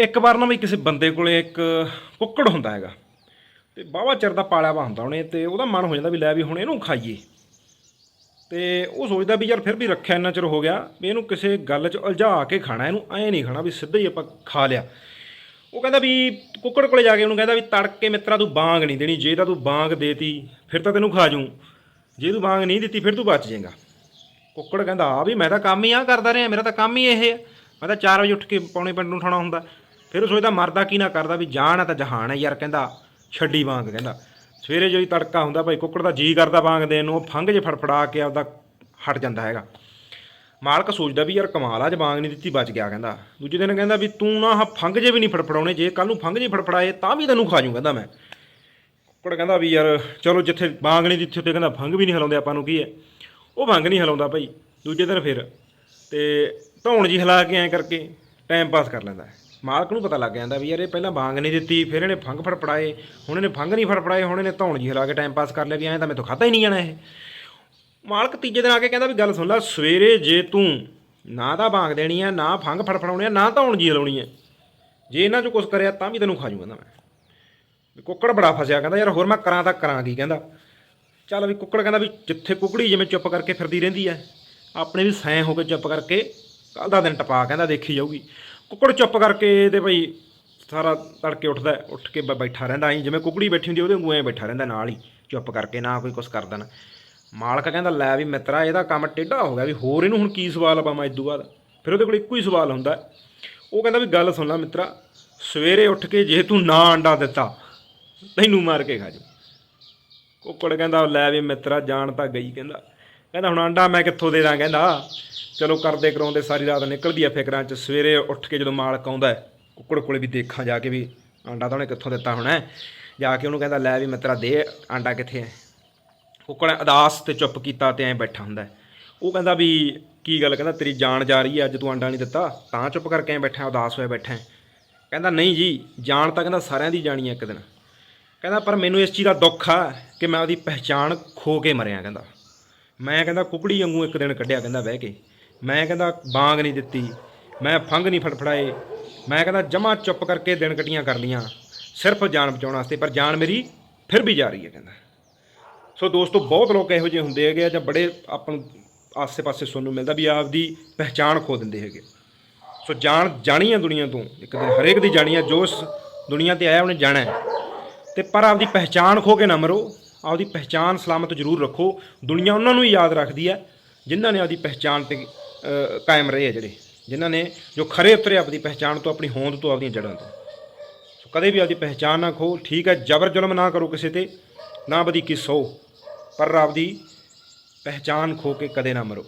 ਇੱਕ ਵਾਰ ਨਾ ਵੀ ਕਿਸੇ ਬੰਦੇ ਕੋਲੇ ਇੱਕ ਕੁੱਕੜ ਹੁੰਦਾ ਹੈਗਾ, ਤੇ ਬਾਵਾ ਚਿਰ ਦਾ ਪਾਲਿਆ ਵਾ ਹੁੰਦਾ ਉਹਨੇ, ਤੇ ਉਹਦਾ ਮਨ ਹੋ ਜਾਂਦਾ ਵੀ ਲੈ ਵੀ ਹੁਣ ਇਹਨੂੰ ਖਾਈਏ। ਤੇ ਉਹ ਸੋਚਦਾ ਵੀ ਯਾਰ ਫਿਰ ਵੀ ਰੱਖਿਆ ਇੰਨਾ ਚਿਰ ਹੋ ਗਿਆ, ਵੀ ਇਹਨੂੰ ਕਿਸੇ ਗੱਲ 'ਚ ਉਲਝਾ ਕੇ ਖਾਣਾ, ਇਹਨੂੰ ਐ ਨਹੀਂ ਖਾਣਾ ਵੀ ਸਿੱਧਾ ਹੀ ਆਪਾਂ ਖਾ ਲਿਆ। ਉਹ ਕਹਿੰਦਾ ਵੀ ਕੁੱਕੜ ਕੋਲੇ ਜਾ ਕੇ ਉਹਨੂੰ ਕਹਿੰਦਾ ਵੀ ਤੜਕੇ ਮਿੱਤਰਾ ਤੂੰ ਬਾਂਗ ਨਹੀਂ ਦੇਣੀ, ਜੇ ਤਾਂ ਤੂੰ ਬਾਂਗ ਦੇਤੀ, ਫਿਰ ਤਾਂ ਤੈਨੂੰ ਖਾ ਜੂ ਜੇ ਤੂੰ ਬਾਂਗ ਨਹੀਂ ਦਿੱਤੀ, ਫਿਰ ਤੂੰ ਬਚ ਜਾਏਗਾ। ਕੁੱਕੜ ਕਹਿੰਦਾ, ਆ ਵੀ ਮੈਂ ਤਾਂ ਕੰਮ ਹੀ ਆ ਕਰਦਾ ਰਿਹਾ, ਮੇਰਾ ਤਾਂ ਕੰਮ ਹੀ ਇਹ ਹੈ ਮੈਂ ਤਾਂ 4 ਵਜੇ ਉੱਠ ਕੇ ਪੌਣੇ ਪਿੰਡ ਨੂੰ ਉਠਾਉਣਾ ਹੁੰਦਾ। ਫਿਰ ਉਹ ਸੋਚਦਾ ਮਰਦਾ ਕੀ ਨਾ ਕਰਦਾ ਵੀ ਜਾਨ ਹੈ ਤਾਂ ਜਹਾਨ ਹੈ ਯਾਰ ਕਹਿੰਦਾ, ਛੱਡੀ ਵਾਂਗ ਕਹਿੰਦਾ। ਸਵੇਰੇ ਜਦੋਂ ਤੜਕਾ ਹੁੰਦਾ ਭਾਈ ਕੁੱਕੜ ਦਾ ਜੀ ਕਰਦਾ ਵਾਂਗ ਦੇਣ ਨੂੰ, ਉਹ ਫੰਗ ਜੇ ਫੜਫੜਾ ਕੇ ਆਪਦਾ ਹਟ ਜਾਂਦਾ ਹੈਗਾ। ਮਾਲਕ ਸੋਚਦਾ ਵੀ ਯਾਰ ਕਮਾਲ ਆ ਜੇ ਬਾਂਗ ਨਹੀਂ ਦਿੱਤੀ, ਬਚ ਗਿਆ ਕਹਿੰਦਾ। ਦੂਜੇ ਦਿਨ ਕਹਿੰਦਾ ਵੀ ਤੂੰ ਨਾ ਆਹ ਫੰਗ ਜੇ ਵੀ ਨਹੀਂ ਫੜਫੜਾਉਣੇ, ਜੇ ਕੱਲ ਨੂੰ ਫੰਗ ਜੇ ਫੜਫੜਾਏ ਤਾਂ ਵੀ ਤੈਨੂੰ ਖਾ ਜੂ ਕਹਿੰਦਾ ਮੈਂ। ਕੁੱਕੜ ਕਹਿੰਦਾ ਵੀ ਯਾਰ ਚਲੋ ਜਿੱਥੇ ਬਾਂਗ ਨਹੀਂ ਦਿੱਤੀ ਉੱਥੇ ਕਹਿੰਦਾ ਫੰਗ ਵੀ ਨਹੀਂ ਹਲਾਉਂਦੇ, ਆਪਾਂ ਨੂੰ ਕੀ ਹੈ? ਉਹ ਫੰਗ ਨਹੀਂ ਹਿਲਾਉਂਦਾ ਭਾਈ। ਦੂਜੇ ਦਿਨ ਫਿਰ ਤੇ ਧੌਣ ਜੀ ਹਿਲਾ ਕੇ ਐਂ ਕਰਕੇ ਟਾਈਮ ਪਾਸ ਕਰ ਲੈਂਦਾ ਮਾਲਕ ਨੂੰ ਪਤਾ ਲੱਗ ਜਾਂਦਾ ਵੀ ਯਾਰ ਇਹ ਪਹਿਲਾਂ ਬਾਂਗ ਨਹੀਂ ਦਿੱਤੀ, ਫਿਰ ਇਹਨੇ ਫੰਗ ਫੜਫੜਾਏ ਹੁਣ ਇਹਨੇ ਫੰਗ ਨਹੀਂ ਫੜਫੜਾਏ ਹੁਣ ਇਹਨੇ ਧੌਣ ਜੀ ਹਲਾ ਕੇ ਟਾਈਮ ਪਾਸ ਕਰ ਲਿਆ ਵੀ ਐਂ ਤਾਂ ਮੈਥੋਂ ਖਾਦਾ ਹੀ ਨਹੀਂ ਜਾਣਾ ਇਹ। ਮਾਲਕ ਤੀਜੇ ਦਿਨ ਆ ਕੇ ਕਹਿੰਦਾ ਵੀ ਗੱਲ ਸੁਣ ਲੈ, ਸਵੇਰੇ ਜੇ ਤੂੰ ਨਾ ਤਾਂ ਬਾਂਗ ਦੇਣੀ ਆ, ਨਾ ਫੰਗ ਫੜਫੜਾਉਣੀ ਆ, ਨਾ ਧੌਣ ਜੀ ਹਲਾਉਣੀ ਆ। ਜੇ ਇਹਨਾਂ ਚੋਂ ਕੁਝ ਕਰਿਆ ਤਾਂ ਵੀ ਤੈਨੂੰ ਖਾ ਜੂਗਾ ਮੈਂ। ਵੀ ਕੁੱਕੜ ਬੜਾ ਫਸਿਆ, ਕਹਿੰਦਾ ਯਾਰ ਹੋਰ ਮੈਂ ਕਰਾਂ ਤਾਂ ਕਰਾਂ ਕੀ, ਕਹਿੰਦਾ। ਚੱਲ ਵੀ ਕੁੱਕੜ ਕਹਿੰਦਾ ਵੀ ਜਿੱਥੇ ਕੁੱਕੜੀ ਜਿਵੇਂ ਚੁੱਪ ਕਰਕੇ ਫਿਰਦੀ ਰਹਿੰਦੀ ਐ ਆਪਣੇ ਵੀ ਸੈਂ ਹੋ ਕੇ ਚੁੱਪ ਕਰਕੇ ਕੱਲ ਦਾ ਦਿਨ ਟਪਾ, ਕਹਿੰਦਾ ਦੇਖੀ ਜਾਊਗੀ। ਕੁੱਕੜ ਚੁੱਪ ਕਰਕੇ ਤੇ ਭਈ ਸਾਰਾ ਤੜਕੇ ਉੱਠਦਾ, ਉੱਠ ਕੇ ਬ- ਬੈਠਾ ਰਹਿੰਦਾ, ਐਂ ਜਿਵੇਂ ਕੁਕੜੀ ਬੈਠੀ ਹੁੰਦੀ ਉਹਦੇ ਵਾਂਗੂ ਐਂ ਬੈਠਾ ਰਹਿੰਦਾ ਨਾਲ ਹੀ, ਚੁੱਪ ਕਰਕੇ, ਨਾ ਕੋਈ ਕੁਛ ਕਰਦਾ ਨਾ ਮਾਲਕ ਕਹਿੰਦਾ, ਲੈ ਵੀ ਮਿੱਤਰਾ, ਇਹਦਾ ਕੰਮ ਟੇਢਾ ਹੋ ਗਿਆ ਵੀ ਹੋਰ ਇਹਨੂੰ ਹੁਣ ਕੀ ਸਵਾਲ ਪਾਵਾਂ ਇਸ ਤੋਂ ਬਾਅਦ? ਫਿਰ ਉਹਦੇ ਕੋਲ ਇੱਕੋ ਹੀ ਸਵਾਲ ਹੁੰਦਾ। ਉਹ ਕਹਿੰਦਾ ਵੀ ਗੱਲ ਸੁਣ ਲੈ ਮਿੱਤਰਾ, ਸਵੇਰੇ ਉੱਠ ਕੇ ਜੇ ਤੂੰ ਨਾ ਅੰਡਾ ਦਿੱਤਾ, ਤੈਨੂੰ ਮਾਰ ਕੇ ਖਾ ਜੂ ਕੁੱਕੜ ਕਹਿੰਦਾ, ਲੈ ਵੀ ਮਿੱਤਰਾ ਜਾਣ ਤਾਂ ਗਈ, ਕਹਿੰਦਾ। ਕਹਿੰਦਾ ਹੁਣ ਆਂਡਾ ਮੈਂ ਕਿੱਥੋਂ ਦੇ ਦਾਂ ਕਹਿੰਦਾ। ਚਲੋ ਕਰਦੇ ਕਰਾਉਂਦੇ ਸਾਰੀ ਰਾਤ ਨਿਕਲਦੀ ਆ ਫਿਕਰਾਂ 'ਚ। ਸਵੇਰੇ ਉੱਠ ਕੇ ਜਦੋਂ ਮਾਲਕ ਆਉਂਦਾ ਕੁੱਕੜ ਕੋਲੇ ਵੀ ਦੇਖਾਂ ਜਾ ਕੇ ਵੀ ਆਂਡਾ ਤਾਂ ਉਹਨੇ ਕਿੱਥੋਂ ਦਿੱਤਾ ਹੋਣਾ ਹੈ। ਜਾ ਕੇ ਉਹਨੂੰ ਕਹਿੰਦਾ, ਲੈ ਵੀ ਮਿੱਤਰਾ ਦੇ, ਆਂਡਾ ਕਿੱਥੇ ਹੈ? ਕੁੱਕੜ ਅਦਾਸ ਤੇ ਚੁੱਪ ਕੀਤਾ ਤੇ ਐਂ ਬੈਠਾ ਹੁੰਦਾ ਉਹ ਕਹਿੰਦਾ ਵੀ ਕੀ ਗੱਲ, ਕਹਿੰਦਾ ਤੇਰੀ ਜਾਨ ਜਾ ਰਹੀ ਹੈ, ਅੱਜ ਤੂੰ ਆਂਡਾ ਨਹੀਂ ਦਿੱਤਾ, ਤਾਂ ਚੁੱਪ ਕਰਕੇ ਐਂ ਬੈਠਾ, ਉਦਾਸ ਹੋਇਆ ਬੈਠਾ ਕਹਿੰਦਾ, ਨਹੀਂ ਜੀ, ਜਾਨ ਤਾਂ ਕਹਿੰਦਾ ਸਾਰਿਆਂ ਦੀ ਜਾਣੀ ਹੈ ਇੱਕ ਦਿਨ। ਕਹਿੰਦਾ, ਪਰ ਮੈਨੂੰ ਇਸ ਚੀਜ਼ ਦਾ ਦੁੱਖ ਆ ਕਿ ਮੈਂ ਉਹਦੀ ਪਹਿਚਾਣ ਖੋ ਕੇ ਮਰਿਆ, ਕਹਿੰਦਾ। ਮੈਂ ਕਹਿੰਦਾ ਕੁਕੜੀ ਵਾਂਗੂ ਇੱਕ ਦਿਨ ਕੱਢਿਆ ਕਹਿੰਦਾ ਬਹਿ ਕੇ। ਮੈਂ ਕਹਿੰਦਾ ਬਾਂਗ ਨਹੀਂ ਦਿੱਤੀ। ਮੈਂ ਫੰਗ ਨਹੀਂ ਫੜਫੜਾਏ। ਮੈਂ ਕਹਿੰਦਾ ਜਮਾ ਚੁੱਪ ਕਰਕੇ ਦਿਨ ਕਟੀਆਂ ਕਰ ਲੀਆਂ। ਸਿਰਫ ਜਾਨ ਬਚਾਉਣ ਵਾਸਤੇ, ਪਰ ਜਾਨ ਮੇਰੀ ਫਿਰ ਵੀ ਜਾ ਰਹੀ ਹੈ ਕਹਿੰਦਾ। ਸੋ ਦੋਸਤੋ, ਬਹੁਤ ਲੋਕ ਇਹੋ ਜਿਹੇ ਹੁੰਦੇ ਹੈਗੇ ਆ ਜਾਂ ਬੜੇ ਆਪਾਂ ਆਸੇ-ਪਾਸੇ ਸੁਣਨ ਨੂੰ ਮਿਲਦਾ ਵੀ ਆਪਦੀ ਪਹਿਚਾਣ ਖੋ ਦਿੰਦੇ ਹੈਗੇ। ਸੋ ਜਾਣ ਜਾਣੀ ਹੈ ਦੁਨੀਆ ਤੋਂ, ਇੱਕ ਦਿਨ ਹਰੇਕ ਦੀ ਜਾਣੀ ਹੈ ਜੋ ਇਸ ਦੁਨੀਆ ਤੇ ਆਇਆ ਉਹਨੇ ਜਾਣਾ ਹੈ। ਤੇ ਪਰ ਆਪਦੀ ਪਹਿਚਾਣ ਖੋ ਕੇ ਨਾ ਮਰੋ। ਆਪਦੀ ਪਹਿਚਾਣ ਸਲਾਮਤ ਜ਼ਰੂਰ ਰੱਖੋ। ਦੁਨੀਆ ਉਹਨਾਂ ਨੂੰ ਹੀ ਯਾਦ ਰੱਖਦੀ ਹੈ, ਜਿਨ੍ਹਾਂ ਨੇ ਆਪਦੀ ਪਹਿਚਾਣ ਤੇ ਕਾਇਮ ਰਹੇ ਆ ਜਿਹੜੇ, ਜਿਨ੍ਹਾਂ ਨੇ ਜੋ ਖਰੇ ਉਤਰੇ ਆਪਦੀ ਪਹਿਚਾਣ ਤੋਂ, ਆਪਣੀ ਹੋਂਦ ਤੋਂ, ਆਪਦੀਆਂ ਜੜ੍ਹਾਂ ਤੋਂ। ਸੋ ਕਦੇ ਵੀ ਆਪਦੀ ਪਹਿਚਾਣ ਨਾ ਖੋ ਠੀਕ ਹੈ, ਜ਼ਬਰ ਜ਼ੁਲਮ ਨਾ ਕਰੋ ਕਿਸੇ ਤੇ, ਨਾ ਬਦੀ ਕਿਸੋ ਪਰ ਆਪਦੀ ਪਹਿਚਾਣ ਖੋ ਕੇ ਕਦੇ ਨਾ ਮਰੋ।